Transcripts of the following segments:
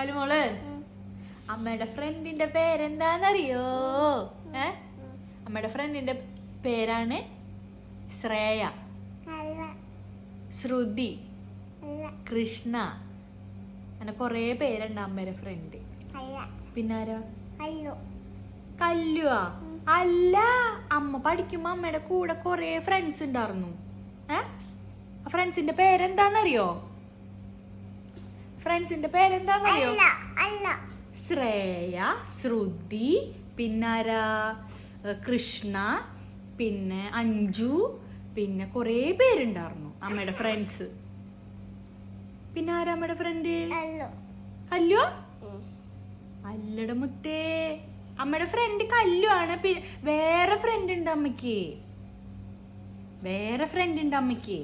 കലുമോൾ അമ്മയുടെ ഫ്രണ്ടിന്റെ പേരെന്താന്നറിയോ? ഏ? അമ്മയുടെ ഫ്രണ്ടിന്റെ പേരാണ് ശ്രേയ. ശ്രുതി. കൃഷ്ണ. അങ്ങനെ കൊറേ പേരുണ്ട് അമ്മയുടെ ഫ്രണ്ട് പിന്നാരോ? കല്ലു. അല്ലു കല്ലുവാ അല്ല അമ്മ പഠിക്കുമ്പോ അമ്മയുടെ കൂടെ കൊറേ ഫ്രണ്ട്സ് ഉണ്ടായിരുന്നു ഏ? ഫ്രണ്ട്സിന്റെ പേരെന്താന്നറിയോ? ഫ്രണ്ട്സിന്റെ അല്ല ശ്രേയ ശ്രുതി പിന്നാരാ? കൃഷ്ണ പിന്നെ അഞ്ജു പിന്നെ കൊറേ പേരുണ്ടായിരുന്നു അമ്മയുടെ ഫ്രണ്ട്സ് പിന്നെ ആരാ അമ്മയുടെ ഫ്രണ്ട് അല്ലോ. അല്ലട മുത്തേ. അമ്മയുടെ ഫ്രണ്ട് കല്ലു ആണ്. വേറെ ഫ്രണ്ട് ഉണ്ട് അമ്മയ്ക്ക്. വേറെ ഫ്രണ്ട് ഉണ്ട് അമ്മയ്ക്ക്.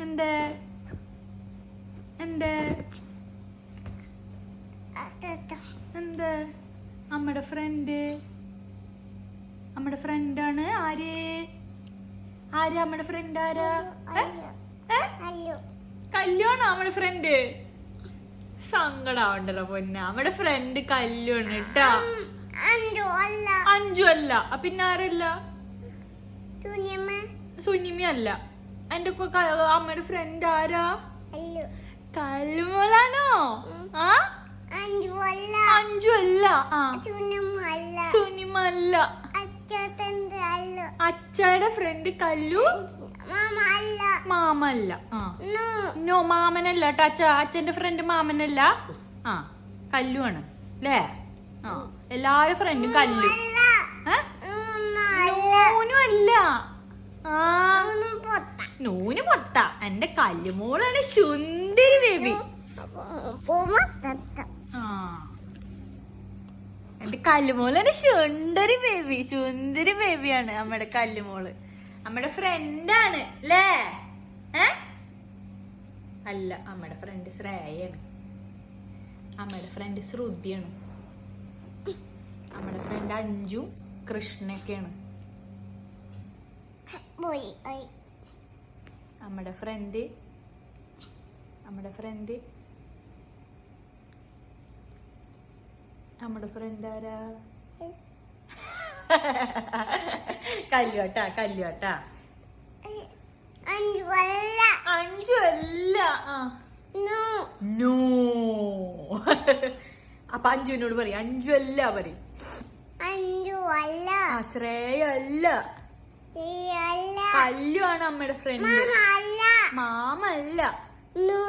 എന്ത് എന്ത് എന്ത് അമ്മയുടെ ഫ്രണ്ട് അമ്മയുടെ ഫ്രണ്ടാണ് ആര് ആര് അമ്മയുടെ ഫ്രണ്ട് ആരാ കല്യാണോ അമ്മയുടെ ഫ്രണ്ട് സങ്കടാവണ്ടല്ലോ പൊന്ന നമ്മുടെ ഫ്രണ്ട് കല്യാണ് കേട്ടാ അഞ്ചു അല്ല പിന്നെ ആരല്ല സുനിമി അല്ല എന്റെ അമ്മയുടെ ഫ്രണ്ട് ആരാ? കല്ലുമോളാണോ ആ അഞ്ചു അല്ല അഞ്ചു അല്ല ആ. തുനിയമ്മ അല്ല സുനിമ അല്ല. അച്ചത്തന്റെ അല്ലു അച്ചയുടെ ഫ്രണ്ട് കല്ലു? മാമല്ല. ആ. നോ. മാമനല്ല കേട്ടോ. അച്ഛ അച്ഛന്റെ ഫ്രണ്ട് മാമനല്ല. ആ കല്ലു ആണ് അല്ലേ ആ. എല്ലാരും ഫ്രണ്ടും കല്ലു. അല്ല ഏ? നൂന്ന അല്ല ആ. നൂന് മൊത്ത. എന്റെ കല്ലുമോളാണ് സുന്ദരി ബേബി. എന്റെ കല്ലുമോളാണ് സുന്ദരി ബേബി. സുന്ദരി ബേബിയാണ് അമ്മയുടെ കല്ലുമോൾ. അമ്മയുടെ ഫ്രണ്ടാണ് അല്ലേ അല്ല അമ്മയുടെ ഫ്രണ്ട് ശ്രേയാണ്. അമ്മയുടെ ഫ്രണ്ട് ശ്രുതിയാണ്. അമ്മയുടെ ഫ്രണ്ട് അഞ്ജു കൃഷ്ണയൊക്കെയാണ്. പോയി. അമ്മയുടെ ഫ്രണ്ട് നമ്മുടെ ഫ്രണ്ട് നമ്മുടെ ഫ്രണ്ട് ആരാ? കല്യോട്ടാ കല്യോട്ടാ. അഞ്ചുവല്ല നോ. അപ്പൊ അഞ്ജുവിനോട് പറയും. അഞ്ചു അല്ല പറയും അഞ്ചു കല്ലു ആണ് അമ്മയുടെ ഫ്രണ്ട് മാമ അല്ല നോ.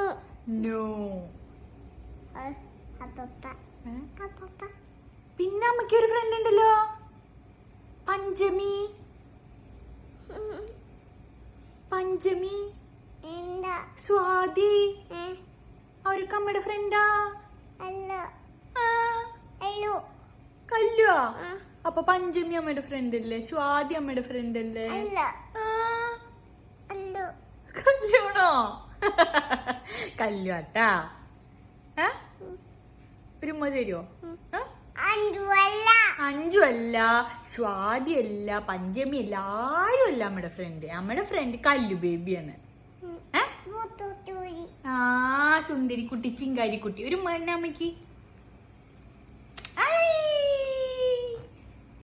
പിന്നെ അമ്മയ്ക്ക് ഒരു ഫ്രണ്ട് ഉണ്ടല്ലോ. പഞ്ചമി. പഞ്ചമി. സ്വാതി. അവർക്ക് അവരൊക്കെ അമ്മയുടെ ഫ്രണ്ടാ കല്ലുവാ? അപ്പൊ പഞ്ചമി അമ്മയുടെ ഫ്രണ്ട് അല്ലേ സ്വാതി അമ്മയുടെ ഫ്രണ്ട് അല്ലേ. കല്യാണോ? കല്യാട്ടാ? ഒരു ഉമ്മ തരുമോ? അഞ്ചു അല്ല. സ്വാതി അല്ല പഞ്ചമി അല്ല ആരും അല്ല അമ്മയുടെ ഫ്രണ്ട് അമ്മയുടെ ഫ്രണ്ട് കല്ലു ബേബിയാണ് ആ സുന്ദരി കുട്ടി ചിങ്കാരി കുട്ടി ഒരു മണ്ണ അമ്മയ്ക്ക്?